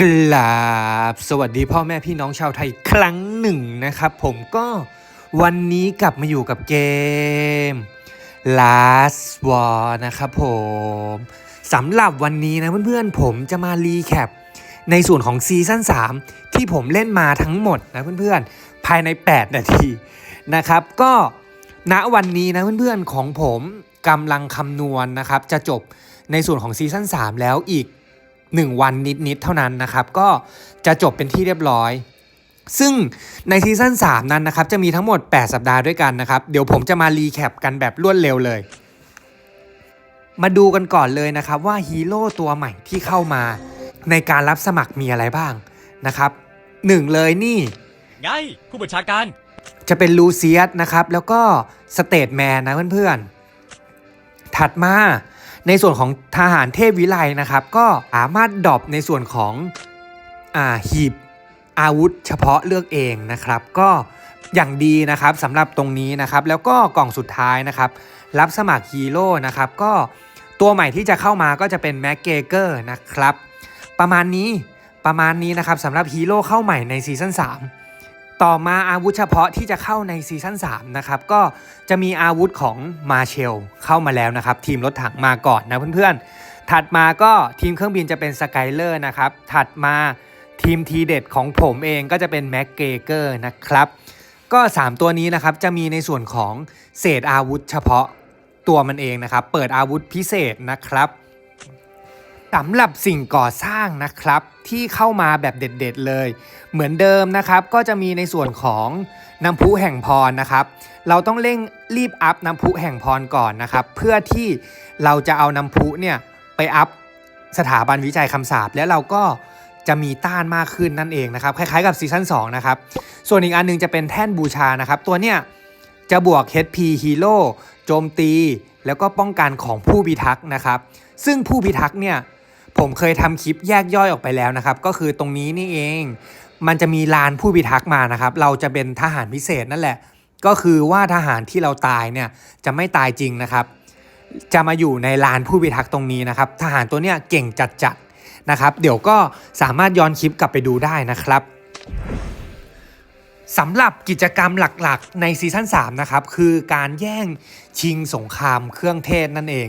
กราบสวัสดีพ่อแม่พี่น้องชาวไทยครั้งหนึ่งนะครับผมก็วันนี้กลับมาอยู่กับเกม Last War นะครับผมสำหรับวันนี้นะเพื่อนๆผมจะมารีแคปในส่วนของซีซั่น3 ที่ผมเล่นมาทั้งหมดนะเพื่อนๆ ภายใน 8 นาทีนะครับ ก็ณวันนี้นะเพื่อนๆของผมกำลังคำนวณนะครับ จะจบในส่วนของซีซั่น3 แล้วอีก 1 วันนิดๆเท่านั้นนะครับ ก็จะจบเป็นที่เรียบร้อย ซึ่งในซีซั่น3นั้นนะครับ จะมีทั้งหมด 8 สัปดาห์ด้วยกันนะครับ เดี๋ยวผมจะมารีแคปกันแบบรวดเร็วเลย มาดูกันก่อนเลยนะครับว่าฮีโร่ตัวใหม่ที่เข้ามาในการรับสมัครมีอะไรบ้างนะครับหนึ่งเลยนี่ไงผู้บัญชาการ จะเป็นลูเซียสนะครับ แล้วก็สเตทแมนนะเพื่อนๆ ถัดมา ในส่วนของทหารเทพวิไลนะครับ ก็สามารถดรอปในส่วนของอ่าหีบอาวุธเฉพาะเลือกเองนะครับ ก็อย่างดีนะครับสำหรับตรงนี้นะครับ แล้วก็กล่องสุดท้ายนะครับ รับสมัครฮีโร่นะครับ ก็ตัวใหม่ที่จะเข้ามาก็จะเป็นแม็กเกเกอร์นะครับ ประมาณนี้ประมาณนี้นะครับสำหรับฮีโร่เข้าใหม่ในซีซั่น3 ต่อมาอาวุธเฉพาะที่จะเข้าในซีซั่น3นะครับก็จะมีอาวุธของมาเชลเข้ามาแล้วนะครับ ทีมรถถังมาก่อนนะเพื่อนๆ ถัดมาก็ทีมเครื่องบินจะเป็นสกายเลอร์นะครับ ถัดมาทีมทีเด็ดของผมเองก็จะเป็นแม็กเกเกอร์นะครับ ก็ 3 ตัวนี้นะครับจะมีในส่วนของเศษอาวุธเฉพาะตัวมันเองนะครับ เปิดอาวุธพิเศษนะครับ สำหรับสิ่งก่อสร้างนะครับที่เข้ามาแบบเด็ดๆเลย เหมือนเดิมนะครับก็จะมีในส่วนของน้ำพุแห่งพรนะครับ เราต้องเร่งรีบอัพน้ำพุแห่งพรก่อนนะครับ เพื่อที่เราจะเอาน้ำพุเนี่ยไปอัพสถาบันวิจัยคำสาปแล้วเราก็จะมีต้านมากขึ้นนั่นเองนะครับคล้ายๆกับซีซั่น2นะครับส่วนอีกอันหนึงจะเป็นแท่นบูชานะครับ ตัวเนี้ยจะบวก HP Hero โจมตี แล้วก็ป้องกันของผู้พิทักษ์นะครับ ซึ่งผู้พิทักษ์เนี่ย ผมเคยทำคลิปแยกย่อยออกไปแล้วนะครับ ก็คือตรงนี้นี่เอง มันจะมีลานผู้พิทักษ์มานะครับ เราจะเป็นทหารพิเศษนั่นแหละ ก็คือว่าทหารที่เราตายเนี่ยจะไม่ตายจริงนะครับ จะมาอยู่ในลานผู้พิทักษ์ตรงนี้นะครับ ทหารตัวเนี้ยเก่งจัดๆนะครับ เดี๋ยวก็สามารถย้อนคลิปกลับไปดูได้นะครับสำหรับกิจกรรมหลักๆ ในซีซั่น3นะครับคือการแย่งชิงสงครามเครื่องเทศนั่นเอง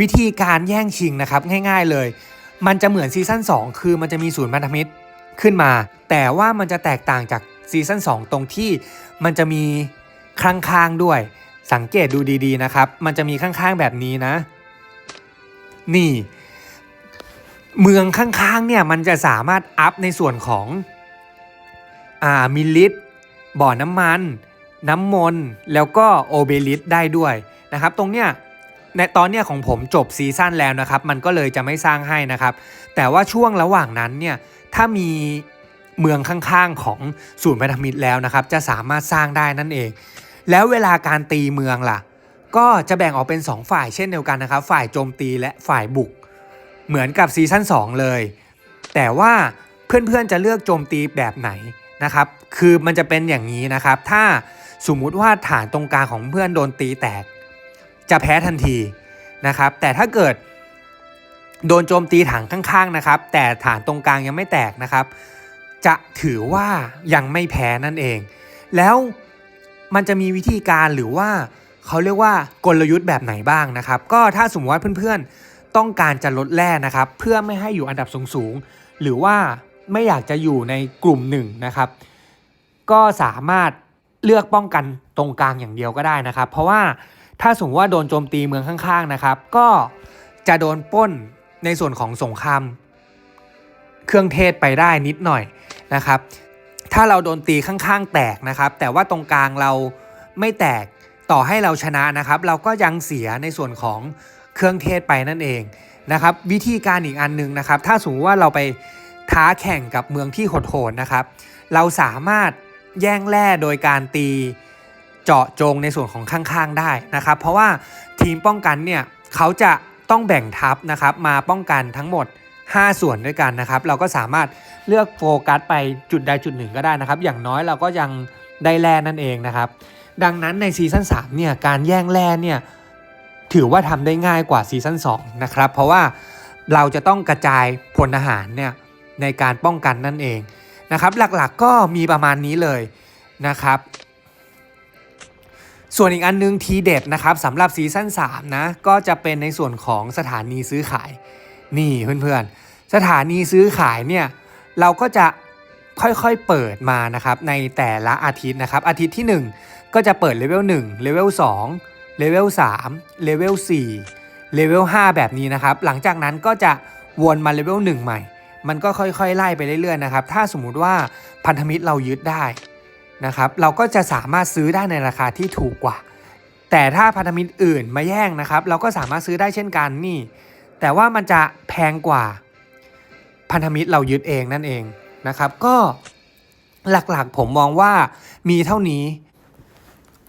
วิธีการแย่งชิงนะครับง่าย ๆเลย มันจะเหมือนซีซั่น2 คือมันจะมีศูนย์พันธมิตรขึ้นมา แต่ว่ามันจะแตกต่างจากซีซั่น2 ตรงที่มันจะมีข้างๆด้วย สังเกตดูดีๆนะครับ มันจะมีข้างๆแบบนี้นะ นี่ เมืองข้างๆเนี่ยมันจะสามารถอัพในส่วนของอ่ามิลิตบ่อน้ำมัน น้ำมน แล้วก็โอเบลิสได้ด้วยนะครับ ตรงเนี้ย ในตอนเนี้ยของผมจบซีซั่นแล้วนะครับ มันก็เลยจะไม่สร้างให้นะครับ แต่ว่าช่วงระหว่างนั้นเนี่ยถ้ามีเมืองข้างๆของศูนย์พันธมิตรแล้วนะครับ จะสามารถสร้างได้นั่นเอง แล้วเวลาการตีเมืองล่ะ ก็จะแบ่งออกเป็น 2 ฝ่ายเช่นเดียวกันนะครับ ฝ่ายโจมตีและฝ่ายบุก เหมือนกับซีซั่น2เลย แต่ว่าเพื่อนๆจะเลือกโจมตีแบบไหนนะครับ คือมันจะเป็นอย่างนี้นะครับ ถ้าสมมุติว่าฐานตรงกลางของเพื่อนโดนตีแตก จะแพ้ทันทีนะครับ แต่ถ้าเกิดโดนโจมตีฐานข้างๆนะครับ แต่ฐานตรงกลางยังไม่แตกนะครับ จะถือว่ายังไม่แพ้นั่นเอง แล้วมันจะมีวิธีการหรือว่าเขาเรียกว่ากลยุทธ์แบบไหนบ้างนะครับ ก็ถ้าสมมติว่าเพื่อนๆต้องการจะลดแร่นะครับ เพื่อไม่ให้อยู่อันดับสูงๆหรือว่าไม่อยากจะอยู่ในกลุ่มหนึ่งนะครับ ก็สามารถเลือกป้องกันตรงกลางอย่างเดียวก็ได้นะครับ เพราะว่า ถ้าสมมติว่าโดนโจมตีเมืองข้างๆนะครับ ก็จะโดนป้นในส่วนของสงครามเครื่องเทศไปได้นิดหน่อยนะครับ ถ้าเราโดนตีข้างๆ แตกนะครับ แต่ว่าตรงกลางเราไม่แตกต่อให้เราชนะนะครับ เราก็ยังเสียในส่วนของเครื่องเทศไปนั่นเองนะครับ วิธีการอีกอันหนึ่งนะครับ ถ้าสมมติว่าเราไปท้าแข่งกับเมืองที่โหดๆนะครับ เราสามารถแย่งแร่โดยการตี เจาะจงในส่วนของข้างๆได้นะครับ เพราะว่าทีมป้องกันเนี่ยเขาจะต้องแบ่งทัพนะครับมาป้องกันทั้งหมด 5 ส่วนด้วยกันนะครับ เราก็สามารถเลือกโฟกัสไปจุดใดจุดหนึ่งก็ได้นะครับ อย่างน้อยเราก็ยังได้แร่นั่นเองนะครับ ดังนั้นในซีซั่น3เนี่ยการแย่งแร่เนี่ยถือว่าทำได้ง่ายกว่าซีซั่น2นะครับ เพราะว่าเราจะต้องกระจายพลทหารเนี่ยในการป้องกันนั่นเองนะครับ หลักๆก็มีประมาณนี้เลยนะครับ ส่วนอีกอันนึงทีเด็ดนะครับสำหรับซีซั่น3นะก็จะเป็นในส่วนของสถานีซื้อขาย นี่เพื่อนๆ สถานีซื้อขายเนี่ยเราก็จะค่อยๆเปิดมานะครับในแต่ละอาทิตย์นะครับอาทิตย์ที่ 1 ก็จะเปิดเลเวล1เลเวล2เลเวล3เลเวล4เลเวล5แบบนี้นะครับ หลังจากนั้นก็จะวนมาเลเวล1ใหม่ มันก็ค่อยๆ ไล่ไปเรื่อยๆนะครับถ้าสมมุติว่าพันธมิตรเรายึดได้ นะครับเราก็จะสามารถซื้อได้ในราคาที่ถูกกว่า แต่ถ้าพันธมิตรอื่นมาแย่งนะครับ เราก็สามารถซื้อได้เช่นกันนี่ แต่ว่ามันจะแพงกว่าพันธมิตรเรายึดเองนั่นเองนะครับก็หลักๆผมมองว่ามีเท่านี้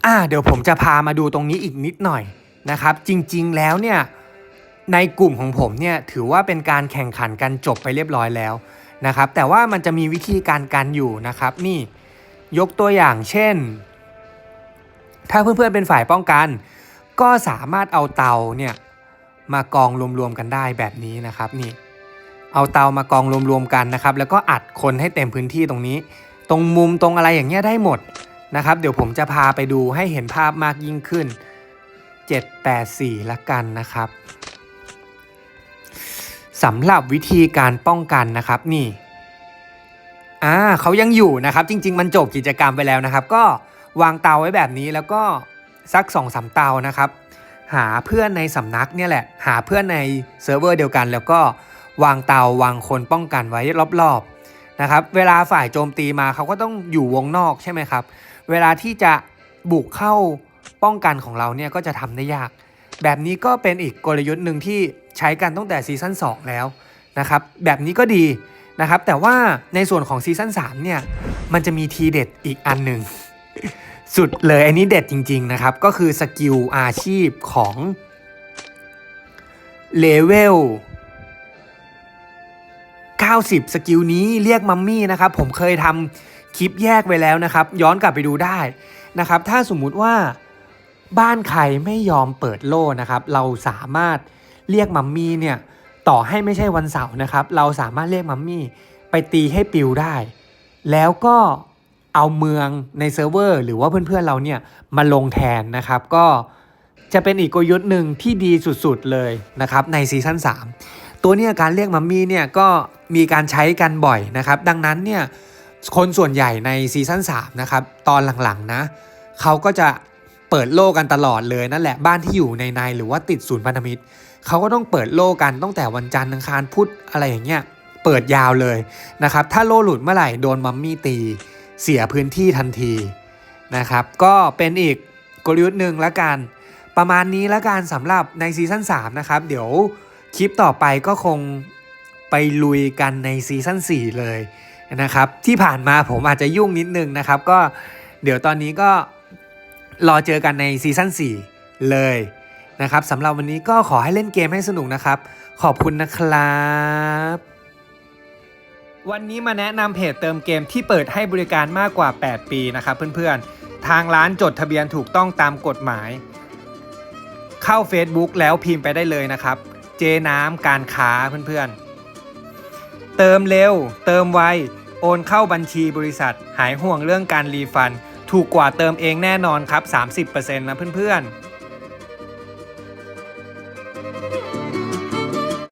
อ่าเดี๋ยวผมจะพามาดูตรงนี้อีกนิดหน่อยนะครับ จริงๆแล้วเนี่ยในกลุ่มของผมเนี่ยถือว่าเป็นการแข่งขันกันจบไปเรียบร้อยแล้วนะครับ แต่ว่ามันจะมีวิธีการกันอยู่นะครับนี่ ยกตัวอย่างเช่น ถ้าเพื่อนๆเป็นฝ่ายป้องกัน ก็สามารถเอาเตาเนี่ยมากองรวมๆกันได้แบบนี้นะครับนี่เอาเตามากองรวมๆกันนะครับ แล้วก็อัดคนให้เต็มพื้นที่ตรงนี้ ตรงมุมตรงอะไรอย่างเงี้ยได้หมดนะครับ เดี๋ยวผมจะพาไปดูให้เห็นภาพมากยิ่งขึ้น 784 ละกันนะครับสำหรับวิธีการป้องกันนะครับนี่ อ่าเขายังอยู่นะครับ จริง ๆ มันจบกิจกรรมไปแล้วนะครับ ก็วางเตาไว้แบบนี้แล้วก็สัก2อสเตานะครับ หาเพื่อนในสำนักเนี่ยแหละ หาเพื่อนในเซิร์ฟเวอร์เดียวกัน แล้วก็วางเตาวางคนป้องกันไว้รอบๆนะครับ เวลาฝ่ายโจมตีมาเขาก็ต้องอยู่วงนอกใช่ไหมครับ เวลาที่จะบุกเข้าป้องกันของเราเนี่ยก็จะทำได้ยาก แบบนี้ก็เป็นอีกกลยุทธ์หนึ่งที่ใช้กันตั้งแต่ซีซั่น2แล้วนะครับ แบบนี้ก็ดี นะครับแต่ว่าในส่วนของซีซั่น3เนี่ยมันจะมีทีเด็ดอีกอันหนึ่งสุดเลยอันนี้เด็ดจริง ๆ นะครับ ก็คือสกิลอาชีพของเลเวล90 สกิลนี้เรียกมัมมี่นะครับผมเคยทำคลิปแยกไว้แล้วนะครับ ย้อนกลับไปดูได้นะครับ ถ้าสมมุติว่าบ้านใครไม่ยอมเปิดโล่นะครับ เราสามารถเรียกมัมมี่เนี่ย ต่อให้ไม่ใช่วันเสาร์นะครับ เราสามารถเรียกมัมมี่ไปตีให้ปิวได้ แล้วก็เอาเมืองในเซิร์ฟเวอร์ หรือว่าเพื่อนๆเราเนี่ยมาลงแทนนะครับ ก็จะเป็นอีกกลยุทธ์หนึ่งที่ดีสุดๆเลยนะครับในซีซั่น3 ตัวเนี้ยการเรียกมัมมี่เนี่ยก็มีการใช้กันบ่อยนะครับ ดังนั้นเนี่ยคนส่วนใหญ่ในซีซั่น3นะครับตอนหลังๆนะเขาก็จะเปิดโลกกันตลอดเลยนั่นแหละบ้านที่อยู่ในในหรือว่าติดศูนย์พันธมิตร เขาก็ต้องเปิดโลกันตั้งแต่วันจันทร์อังคารพุธอะไรอย่างเงี้ยเปิดยาวเลยนะครับ ถ้าโลหลุดเมื่อไหร่โดนมัมมี่ตีเสียพื้นที่ทันทีนะครับ ก็เป็นอีกกลยุทธ์หนึ่งละกัน ประมาณนี้ละกันสำหรับในซีซั่น3นะครับ เดี๋ยวคลิปต่อไปก็คงไปลุยกันในซีซั่น4เลยนะครับ ที่ผ่านมาผมอาจจะยุ่งนิดนึงนะครับ ก็เดี๋ยวตอนนี้ก็รอเจอกันในซีซั่น4เลย นะครับสำหรับวันนี้ก็ขอให้เล่นเกมให้สนุกนะครับ ขอบคุณนะครับ วันนี้มาแนะนำเพจเติมเกมที่เปิดให้บริการมากกว่า 8 ปีนะครับเพื่อนๆ ทางร้านจดทะเบียนถูกต้องตามกฎหมาย เข้า Facebook แล้วพิมพ์ไปได้เลยนะครับ เจน้ำการค้าเพื่อนๆ เติมเร็ว เติมไวโอนเข้าบัญชีบริษัท หายห่วงเรื่องการรีฟัน ถูกกว่าเติมเองแน่นอนครับ 30%นะเพื่อนๆ